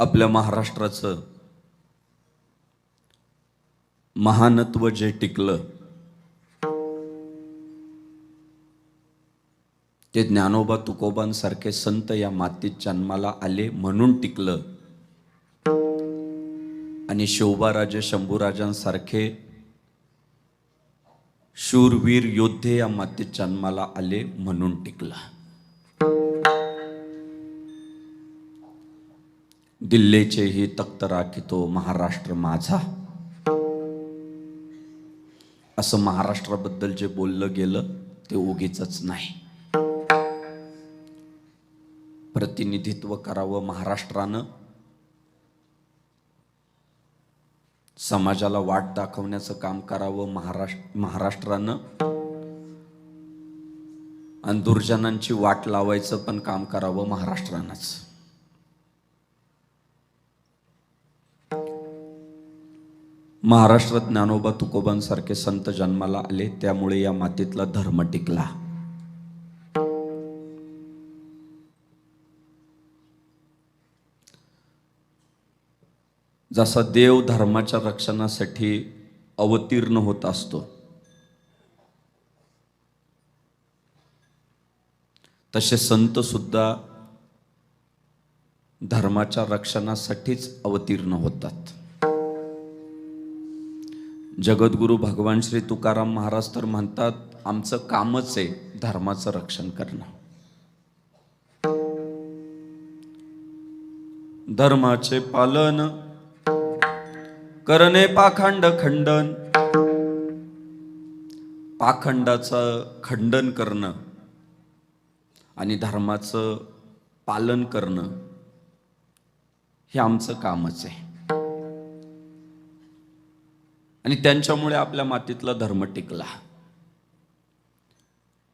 आपल्या महाराष्ट्राचं महानत्व जे टिकलं ते ज्ञानोबा तुकोबांसारखे संत या मातीत जन्माला आले म्हणून टिकलं. आणि शोभाराजे शंभूराजांसारखे शूरवीर योद्धे या मातीत जन्माला आले म्हणून टिकला. दिल्लीचेही तख्त राखितो महाराष्ट्र माझा. असं महाराष्ट्राबद्दल जे बोललं गेलं ते उगीच नाही. प्रतिनिधित्व करावं महाराष्ट्रानं. समाजाला वाट दाखवण्याचं काम करावं महाराष्ट्र महाराष्ट्रानं. आणि दुर्जनांची वाट लावायचं पण काम करावं महाराष्ट्रानंच. महाराष्ट्रात ज्ञानोबा तुकोबांसारखे संत जन्माला आले त्यामुळे या मातीतला धर्म टिकला. जसा देव धर्माच्या रक्षणासाठी अवतीर्ण होत असतो तसे संत सुद्धा धर्माच्या रक्षणासाठीच अवतीर्ण होतात. जगद्गुरु भगवान श्री तुकाराम महाराज तर म्हणतात आमचं कामच आहे धर्माचं रक्षण करणं. धर्माचे पालन करणे पाखंड खंडन. पाखंडाचं खंडन करणं आणि धर्माचं पालन करणं हे आमचं कामच आहे. आणि त्यांच्यामुळे आपल्या मातीतला धर्म टिकला.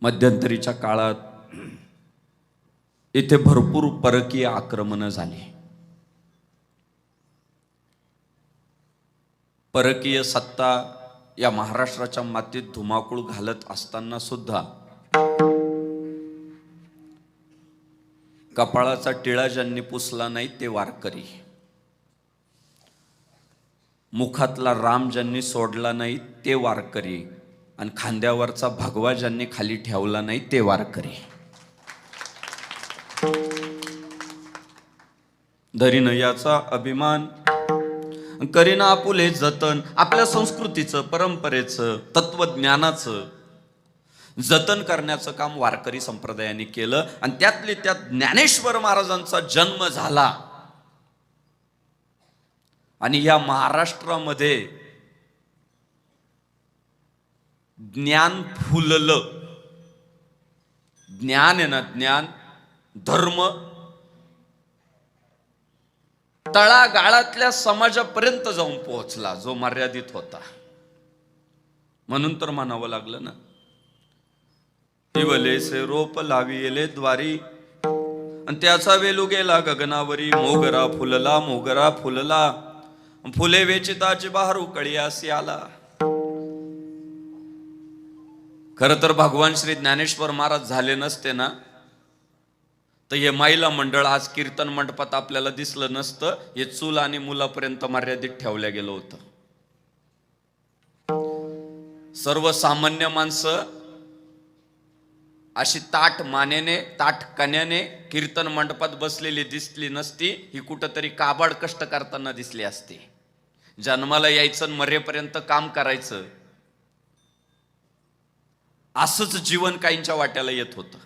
मध्यंतरीच्या काळात इथे भरपूर परकीय आक्रमणं झाली. परकीय सत्ता या महाराष्ट्राच्या मातीत धुमाकूळ घालत असताना सुद्धा कपाळाचा टिळा ज्यांनी पुसला नाही ते वारकरी. मुखातला राम ज्यांनी सोडला नाही ते वारकरी. आणि खांद्यावरचा भगवा ज्यांनी खाली ठेवला नाही ते वारकरी. धरीन याचा अभिमान करीना आपुले जतन आपल्या संस्कृतीचं परंपरेचं तत्वज्ञानाचं जतन करण्याचं काम वारकरी संप्रदायाने केलं आणि त्यातले त्यात ज्ञानेश्वर महाराजांचा जन्म झाला. आणि या महाराष्ट्रामध्ये ज्ञान फुललं. ज्ञान आहे ना ज्ञान धर्म. तळागाळातल्या समाजापर्यंत जाऊन पोहोचला जो मर्यादित होता. म्हणून तर म्हणावं लागलं ना. इवले से रोप लाविले द्वारी. आणि त्याचा वेलू गेला गगनावरी मोगरा फुलला मोगरा फुलला. फुले वेचिताची बहार उकळी असे आला खर तर भगवान श्री ज्ञानेश्वर महाराज झाले नसते ना? तर हे महिला मंडळ आज कीर्तन मंडपात आपल्याला दिसलं नसतं हे चूल आणि मुलापर्यंत मर्यादित ठेवलं गेलं होतं. सर्वसामान्य माणसं अशी ताट मानेने ताट कण्याने कीर्तन मंडपात बसलेली दिसली नसती ही कुठंतरी काबाड कष्ट करताना दिसली असती. जन्माला यायचं आणि मरेपर्यंत काम करायचं असंच जीवन काहींच्या वाट्याला येत होतं.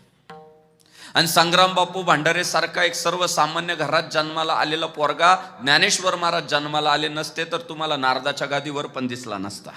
आणि संग्राम बापू भांडारे सारखा एक सर्वसामान्य घरात जन्माला आलेला पोरगा ज्ञानेश्वर महाराज जन्माला आले नसते तर तुम्हाला नारदाच्या गादीवर पण दिसला नसता.